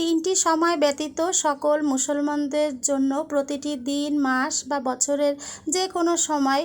তিনটি সময় ব্যতীত সকল মুসলমানদের জন্য প্রতিটি দিন, মাস বা বছরের যে কোনো সময়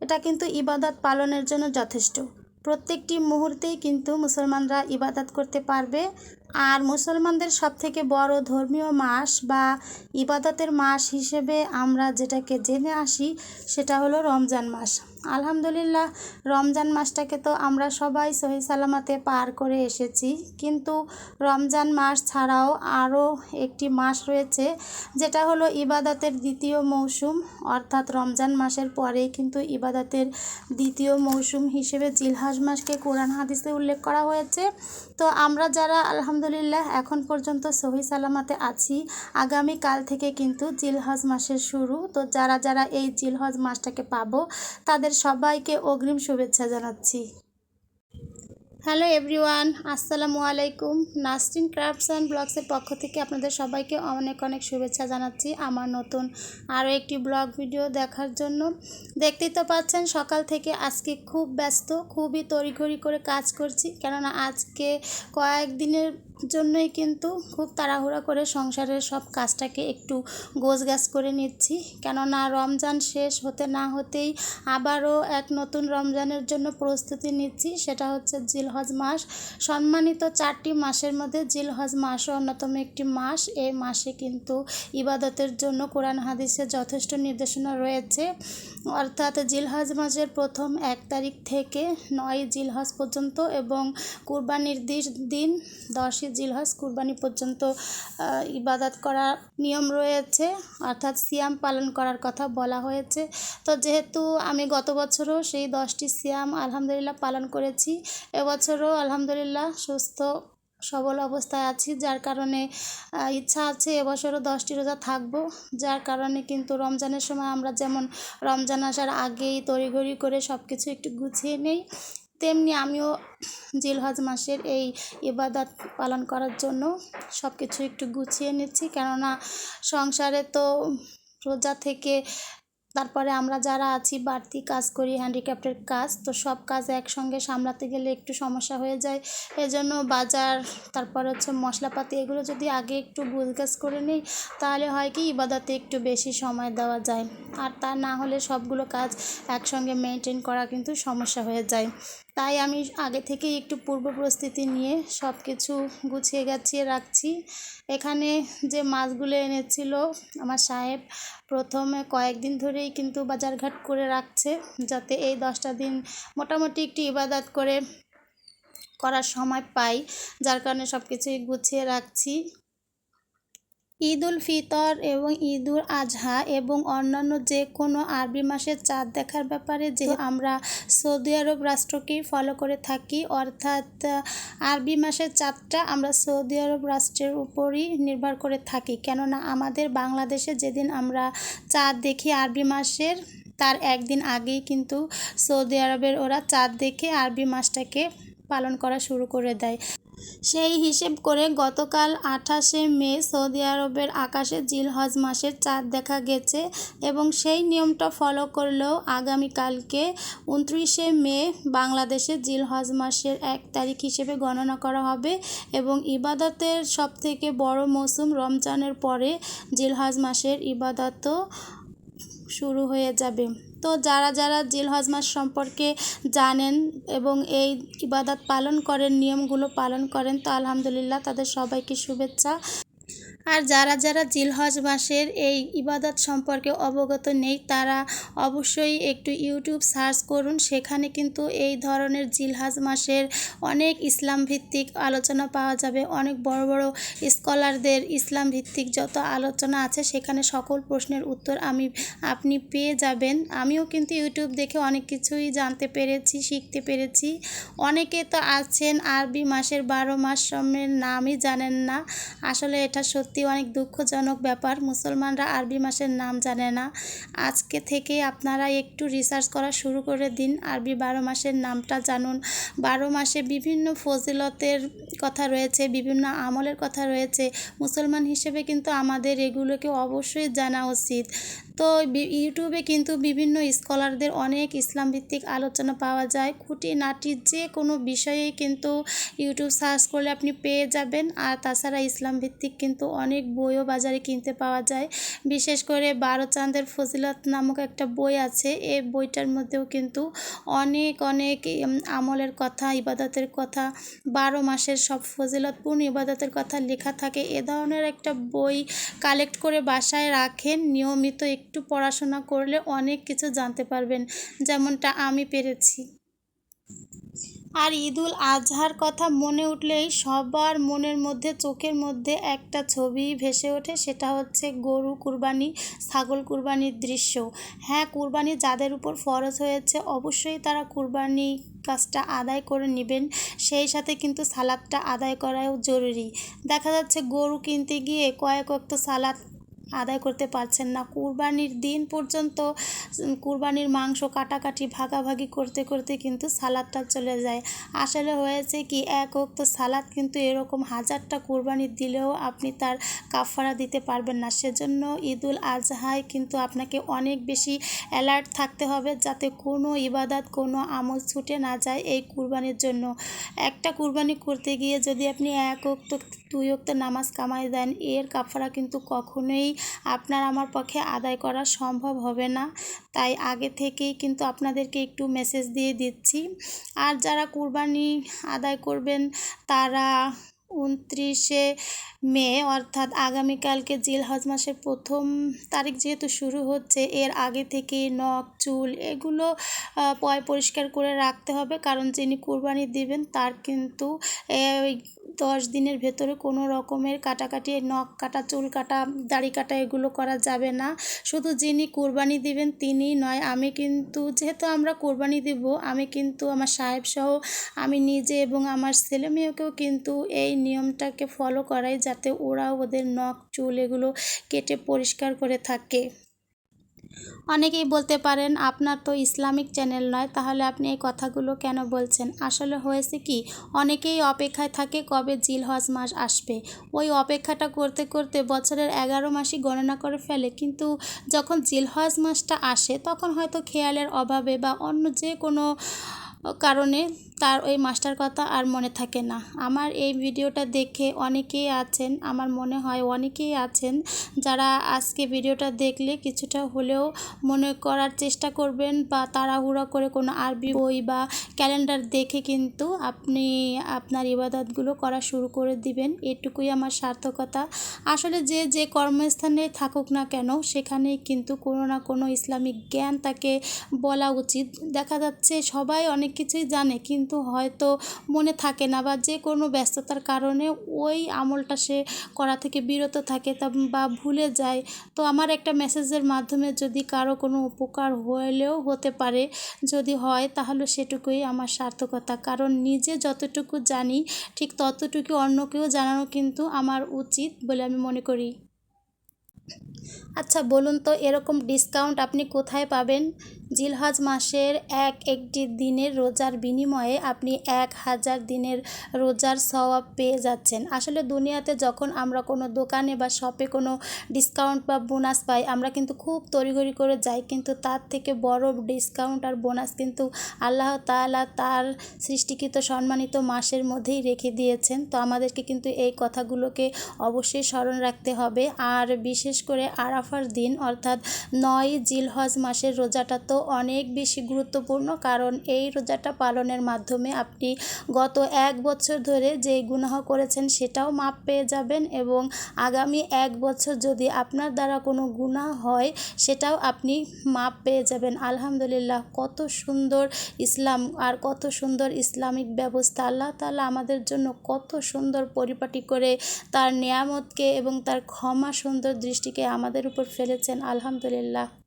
এটা কিন্তু ইবাদত পালনের জন্য যথেষ্ট। প্রত্যেকটি মুহূর্তেই কিন্তু মুসলমানরা ইবাদত করতে পারবে। আর মুসলমানদের সবথেকে বড় ধর্মীয় মাস বা ইবাদতের মাস হিসেবে আমরা যেটাকে জেনে আসি, সেটা হলো রমজান মাস। আলহামদুলিল্লাহ, রমজান মাসটাকে তো আমরা সবাই সহি সালামাতে পার করে এসেছি। কিন্তু রমজান মাস ছাড়াও আরও একটি মাস রয়েছে, যেটা হলো ইবাদতের দ্বিতীয় মৌসুম। অর্থাৎ রমজান মাসের পরেই কিন্তু ইবাদতের দ্বিতীয় মৌসুম হিসেবে জিলহাজ মাসকে কোরআন হাদিসে উল্লেখ করা হয়েছে। তো আমরা যারা আলহামদুলিল্লাহ এখন পর্যন্ত সহি সালামাতে আছি, আগামী কাল থেকে কিন্তু জিলহজ মাসের শুরু। তো যারা যারা এই জিলহজ মাসটাকে পাবো, তাদের সবাইকে অগ্রিম শুভেচ্ছা জানাচ্ছি। হ্যালো এভরিওয়ান আসসালামু আলাইকুম। নাস্টিন ক্রাফটস অ্যান্ড ব্লগসের পক্ষ থেকে আপনাদের সবাইকে অনেক অনেক শুভেচ্ছা জানাচ্ছি আমার নতুন আরও একটি ব্লগ ভিডিও দেখার জন্য। দেখতেই তো পাচ্ছেন সকাল থেকে আজকে খুব ব্যস্ত, খুবই তড়িঘড়ি করে কাজ করছি। কেননা আজকে কয়েকদিনের জন্যই কিন্তু খুব তাড়াহুড়া করে সংসারের সব কাজটাকে একটু গোছগাছ করে নিচ্ছি। কেননা রমজান শেষ হতে না হতেই আবারও এক নতুন রমজানের জন্য প্রস্তুতি নিচ্ছি, সেটা হচ্ছে জিলহজ মাস। সম্মানিত চারটি মাসের মধ্যে জিলহজ মাসও অন্যতম একটি মাস। এই মাসে কিন্তু ইবাদতের জন্য কোরআন হাদিসে যথেষ্ট নির্দেশনা রয়েছে। অর্থাৎ জিলহজ মাসের প্রথম এক তারিখ থেকে নয় জিলহজ পর্যন্ত এবং কুরবানির দিন দশই জিলহজ কুরবানি পর্যন্ত ইবাদত করার নিয়ম রয়েছে। অর্থাৎ সিয়াম পালন করার কথা বলা হয়েছে। তো যেহেতু আমি গত বছরও সেই দশটি সিয়াম আলহামদুলিল্লাহ পালন করেছি, এবছরও আলহামদুলিল্লাহ সুস্থ, সবল অবস্থায় আছি, যার কারণে ইচ্ছা আছে এবছরও দশটি রোজা থাকব। যার কারণে কিন্তু রমজানের সময় আমরা যেমন রমজান আসার আগেই তড়িঘড়ি করে সব কিছু একটু গুছিয়ে নেই। তেমনি আমিও জিলহজ মাসের এই ইবাদত পালন করার জন্য সব কিছু একটু গুছিয়ে নিচ্ছি। কেননা সংসারে তো রোজা থেকে তারপরে আমরা যারা আছি, বাড়তি কাজ করি হ্যান্ডিক্যাপ্টের কাজ, তো সব কাজ একসঙ্গে সামলাতে গেলে একটু সমস্যা হয়ে যায়। এজন্য বাজার, তারপর হচ্ছে মশলাপাতি, এগুলো যদি আগে একটু গুজগাছ করে নিই, তাহলে হয় কি ইবাদতে একটু বেশি সময় দেওয়া যায়। আর তা না হলে সবগুলো কাজ একসঙ্গে মেনটেন করা কিন্তু সমস্যা হয়ে যায়। তাই আমি আগে থেকেই একটু পূর্ব প্রস্তুতি নিয়ে সব কিছু গুছিয়ে গাছিয়ে রাখছি। এখানে যে মাছগুলো এনেছিল, আমার সাহেব প্রথমে কয়েকদিন ধরেই কিন্তু বাজারঘাট করে রাখছে, যাতে এই দশটা দিন মোটামুটি একটু ইবাদত করে করার সময় পাই, যার কারণে সব কিছুই গুছিয়ে রাখছি। ঈদ উল ফিতর এবং ঈদ উল আজহা এবং অন্যান্য যে কোনো আরবি মাসের চাঁদ দেখার ব্যাপারে যে আমরা সৌদি আরব রাষ্ট্রকেই ফলো করে থাকি অর্থাৎ আরবি মাসের চাঁদটা আমরা সৌদি আরব রাষ্ট্রের উপরই নির্ভর করে থাকি। কেননা আমাদের বাংলাদেশে যেদিন আমরা চাঁদ দেখি আরবি মাসের তার একদিন আগেই কিন্তু সৌদি আরবের ওরা চাঁদ দেখে আরবি মাসটাকে পালন করা শুরু করে দেয়। সেই হিসেব করে গতকাল আঠাশে মে সৌদি আরবের আকাশে জিলহজ মাসের চাঁদ দেখা গেছে এবং সেই নিয়মটা ফলো করলেও আগামীকালকে উনত্রিশে মে বাংলাদেশে জিলহজ মাসের এক তারিখ হিসেবে গণনা করা হবে এবং ইবাদতের সবথেকে বড় মৌসুম রমজানের পরে জিলহজ মাসের ইবাদতও শুরু হয়ে যাবে। তো যারা যারা জেল হজমাস সম্পর্কে জানেন এবং এই ইবাদত পালন করেন, নিয়মগুলো পালন করেন, তো আলহামদুলিল্লাহ তাদের সবাইকে শুভেচ্ছা। আর যারা যারা জিলহজ মাসের এই ইবাদত সম্পর্কে অবগত নেই, তারা অবশ্যই একটু ইউটিউব সার্চ করুন। সেখানে কিন্তু এই ধরনের জিলহাজ মাসের অনেক ইসলাম ভিত্তিক আলোচনা পাওয়া যাবে। অনেক বড় বড় স্কলারদের ইসলাম ভিত্তিক যত আলোচনা আছে, সেখানে সকল প্রশ্নের উত্তর আমি, আপনি পেয়ে যাবেন। আমিও কিন্তু ইউটিউব দেখে অনেক কিছুই জানতে পেরেছি, শিখতে পেরেছি। অনেকে তো আছেন আরবি মাসের বারো মাস সময়ের নামই জানেন না। আসলে এটা সত্যি সত্যি অনেক দুঃখজনক ব্যাপার। মুসলমানরা আরবি মাসের নাম জানে না। আজকে থেকে আপনারা একটু রিসার্চ করা শুরু করে দিন। আরবি বারো মাসের নামটা জানুন। বারো মাসে বিভিন্ন ফজিলতের কথা রয়েছে, বিভিন্ন আমলের কথা রয়েছে। মুসলমান হিসেবে কিন্তু আমাদের এগুলোকে অবশ্যই জানা উচিত। তো ইউটিউবে কিন্তু বিভিন্ন স্কলারদের অনেক ইসলাম ভিত্তিক আলোচনা পাওয়া যায়। খুঁটিনাটি যে কোনো বিষয়েই কিন্তু ইউটিউব সার্চ করলে আপনি পেয়ে যাবেন। আর তাছাড়া ইসলাম ভিত্তিক কিন্তু অনেক বইও বাজারে কিনতে পাওয়া যায়। বিশেষ করে বারো চাঁদের ফজিলত নামক একটা বই আছে। এই বইটার মধ্যেও কিন্তু অনেক অনেক আমলের কথা, ইবাদতের কথা, বারো মাসের সব ফজিলতপূর্ণ ইবাদতের কথা লেখা থাকে। এ ধরনের একটা বই কালেক্ট করে বাসায় রাখেন। নিয়মিত একটু পড়াশোনা করলে অনেক কিছু জানতে পারবেন, যেমনটা আমি পেরেছি। আর ঈদুল আজহার কথা মনে উঠলেই সবার মনের মধ্যে, চোখের মধ্যে একটা ছবি ভেসে ওঠে, সেটা হচ্ছে গরু কুরবানি, ছাগল কুরবানির দৃশ্য। হ্যাঁ কুরবানি যাদের উপর ফরজ হয়েছে, অবশ্যই তারা কুরবানি কাজটা আদায় করে নেবেন, সেই সাথে কিন্তু সালাদটা আদায় করাও জরুরি। দেখা যাচ্ছে গরু কিনতে গিয়ে কয়েক অক্ত সালাদ আদায় করতে পারছেন না। কুরবানির দিন পর্যন্ত কুরবানির মাংস কাটাকাটি, ভাগাভাগি করতে করতে কিন্তু সালাদটা চলে যায়। আসলে হয়েছে কি, এক অক্ত সালাদ কিন্তু এরকম হাজারটা কুরবানি দিলেও আপনি তার কাফারা দিতে পারবেন না। সেজন্য ঈদুল আজহায় কিন্তু আপনাকে অনেক বেশি অ্যালার্ট থাকতে হবে যাতে কোনো ইবাদাত, কোনো আমল ছুটে না যায় এই কুরবানির জন্য। একটা কুরবানি করতে গিয়ে যদি আপনি এক অক্ত দুই অক্ত নামাজ কামাই দেন, এর কাফারা কিন্তু কখনোই আপনার আমার পক্ষে আদায় করা সম্ভব হবে না। তাই আগে থেকেই কিন্তু আপনাদেরকে একটু মেসেজ দিয়ে দিচ্ছি। আর যারা কুরবানি আদায় করবেন, তারা উনত্রিশে মে, অর্থাৎ আগামীকালকে জিলহজ মাসের প্রথম তারিখ যেহেতু শুরু হচ্ছে, এর আগে থেকে নখ, চুল এগুলো পয় পরিষ্কার করে রাখতে হবে। কারণ যিনি কুরবানি দিবেন, তার কিন্তু দশ দিনের ভেতরে কোনো রকমের কাটাকাটি, নখ কাটা, চুল কাটা, দাড়ি কাটা এগুলো করা যাবে না। শুধু যিনি কোরবানি দিবেন তিনি নয়, আমি কিন্তু, যেহেতু আমরা কোরবানি দিব, আমি কিন্তু আমার সাহেব সহ আমি নিজে এবং আমার ছেলে মেয়েকেও কিন্তু এই নিয়মটাকে ফলো করাই যাতে ওরা ওদের নখ, চুল এগুলো কেটে পরিষ্কার করে থাকে। অনেকেই বলতে পারেন, আপনার তো ইসলামিক চ্যানেল নয়, তাহলে আপনি এই কথাগুলো কেন বলছেন? আসলে হয়েছে কি, অনেকেই অপেক্ষায় থাকে কবে জিল হজ মাস আসবে। ওই অপেক্ষাটা করতে করতে বছরের এগারো মাসই গণনা করে ফেলে, কিন্তু যখন জিল হজ মাসটা আসে, তখন হয়তো খেয়ালের অভাবে বা অন্য যে কোনো কারণে তার ওই মাসটার কথা আর মনে থাকে না। আমার এই ভিডিওটা দেখে অনেকেই আছেন, আমার মনে হয় অনেকেই আছেন, যারা আজকে ভিডিওটা দেখলে কিছুটা হলেও মনে করার চেষ্টা করবেন বা তাড়াহুড়া করে কোনো আরবি বই বা ক্যালেন্ডার দেখে কিন্তু আপনি আপনার ইবাদতগুলো করা শুরু করে দিবেন। এটুকুই আমার সার্থকতা। আসলে যে যে কর্মস্থানে থাকুক না কেন, সেখানেই কিন্তু কোনো না কোনো ইসলামিক জ্ঞান তাকে বলা উচিত। দেখা যাচ্ছে সবাই অনেক কিছুই জানে, কিন্তু হয়তো মনে থাকে না বা যে কোনো ব্যস্ততার কারণে ওই আমলটা সে করা থেকে বিরত থাকে তা বা ভুলে যায়। তো আমার একটা মেসেজের মাধ্যমে যদি কারও কোনো উপকার হলেও হতে পারে, যদি হয় তাহলে সেটুকুই আমার সার্থকতা। কারণ নিজে যতটুকু জানি, ঠিক ততটুকু অন্যকেও জানানো কিন্তু আমার উচিত বলে আমি মনে করি। আচ্ছা বলুন তো এরকম ডিসকাউন্ট আপনি কোথায় পাবেন? জিলহজ মাসের এক একটি দিনের রোজার বিনিময়ে আপনি এক হাজার দিনের রোজার সওয়াব পেয়ে যাচ্ছেন। আসলে দুনিয়াতে যখন আমরা কোনো দোকানে বা শপে কোনো ডিসকাউন্ট বা বোনাস পাই, আমরা কিন্তু খুব তড়িঘড়ি করে যাই, কিন্তু তার থেকে বড় ডিসকাউন্ট আর বোনাস কিন্তু আল্লাহ তাআলা তার সৃষ্টিকৃত সম্মানিত মাসের মধ্যেই রেখে দিয়েছেন। তো আমাদেরকে কিন্তু এই কথাগুলোকে অবশ্যই স্মরণ রাখতে হবে। আর বিশেষ করে আরাফার দিন, অর্থাৎ নয় জিলহজ মাসের রোজাটা তো অনেক বেশি গুরুত্বপূর্ণ, কারণ এই রোজাটা পালনের মাধ্যমে আপনি গত এক বছর ধরে যেই গুনাহ করেছেন সেটাও মাপ পেয়ে যাবেন এবং আগামী এক বছর যদি আপনার দ্বারা কোনো গুনাহ হয় সেটাও আপনি মাপ পেয়ে যাবেন। আলহামদুলিল্লাহ, কত সুন্দর ইসলাম আর কত সুন্দর ইসলামিক ব্যবস্থা। আল্লাহ তাআলা আমাদের জন্য কত সুন্দর পরিপাটি করে তার নিয়ামতকে এবং তার ক্ষমা সুন্দর দৃষ্টিকে আমাদের উপর ফেলেছেন। আলহামদুলিল্লাহ।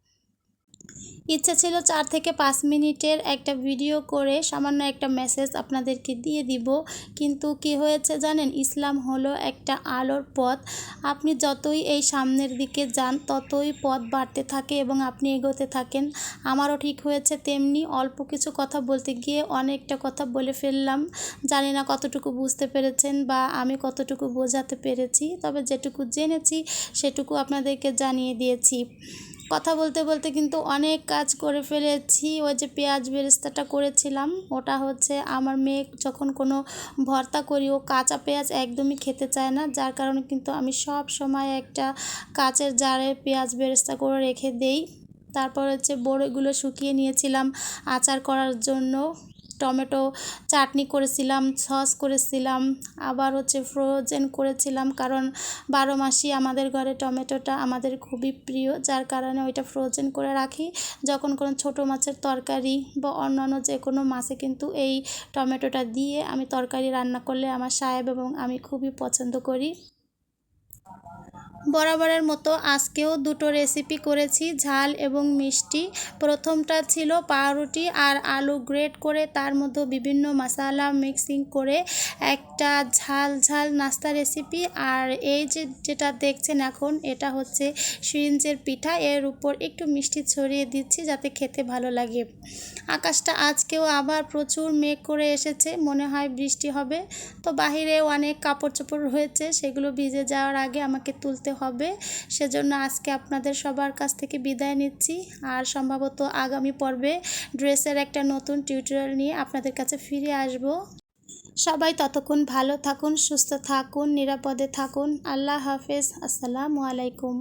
ইচ্ছে ছিল চার থেকে পাঁচ মিনিটের একটা ভিডিও করে সামান্য একটা মেসেজ আপনাদেরকে দিয়ে দিব। কিন্তু কি হয়েছে জানেন? ইসলাম হলো একটা আলোর পথ। আপনি যতই এই সামনের দিকে যান, ততই পথ বাড়তে থাকে এবং আপনি এগোতে থাকেন। আমারও ঠিক হয়েছে তেমনি অল্প কিছু কথা বলতে গিয়ে অনেকটা কথা বলে ফেললাম। জানি না কতটুকু বুঝতে পেরেছেন বা আমি কতটুকু বোঝাতে পেরেছি, তবে যেটুকু জেনেছি সেটুকু আপনাদেরকে জানিয়ে দিয়েছি। কথা বলতে বলতে কিন্তু অনেক কাজ করে ফেলেছি। ওই যে পেঁয়াজ বেরেস্তাটা করেছিলাম, ওটা হচ্ছে আমার মেয়ে যখন কোনো ভর্তা করি, ও কাঁচা পেঁয়াজ একদমই খেতে চায় না। যার কারণে কিন্তু আমি সব সময় একটা কাঁচের জারে পেঁয়াজ বেরেস্তা করে রেখে দেই। তারপর হচ্ছে বড়িগুলো শুকিয়ে নিয়েছিলাম আচার করার জন্য। টমেটো চাটনি করেছিলাম, সস করেছিলাম, আবার হচ্ছে ফ্রোজেন করেছিলাম কারণ বারো মাসই আমাদের ঘরে টমেটোটা আমাদের খুবই প্রিয়, যার কারণে ওইটা ফ্রোজেন করে রাখি। যখন কোনো ছোটো মাছের তরকারি বা অন্যান্য যে কোনো মাছে কিন্তু এই টমেটোটা দিয়ে আমি তরকারি রান্না করলে আমার সাহেব এবং আমি খুবই পছন্দ করি। বরাবরের মতো আজকেও দুটো রেসিপি করেছি, ঝাল এবং মিষ্টি। প্রথমটা ছিল পাউরুটি আর আলু গ্রেট করে তার মধ্যে বিভিন্ন মশলা মিক্সিং করে একটা ঝাল ঝাল নাস্তা রেসিপি আর এই যে যেটা দেখছেন এখন, এটা হচ্ছে সিরিঞ্জের পিঠা। এর উপর একটু মিষ্টি ছড়িয়ে দিচ্ছি যাতে খেতে ভালো লাগে। আকাশটা আজকেও আবার প্রচুর মেঘ করে এসেছে, মনে হয় বৃষ্টি হবে। তো বাহিরে অনেক কাপড় চোপড় রয়েছে, সেগুলো ভিজে যাওয়ার আগে আমাকে তুলতে হবে। সেজন্য আজকে আপনাদের সবার কাছ থেকে বিদায় নিচ্ছি। আর সম্ভবত আগামী পর্বে ড্রেসের একটা নতুন টিউটোরিয়াল নিয়ে আপনাদের কাছে ফিরে আসব। সবাই ততক্ষণ ভালো থাকুন, সুস্থ থাকুন, নিরাপদে থাকুন। আল্লাহ হাফেজ। আসসালামু আলাইকুম।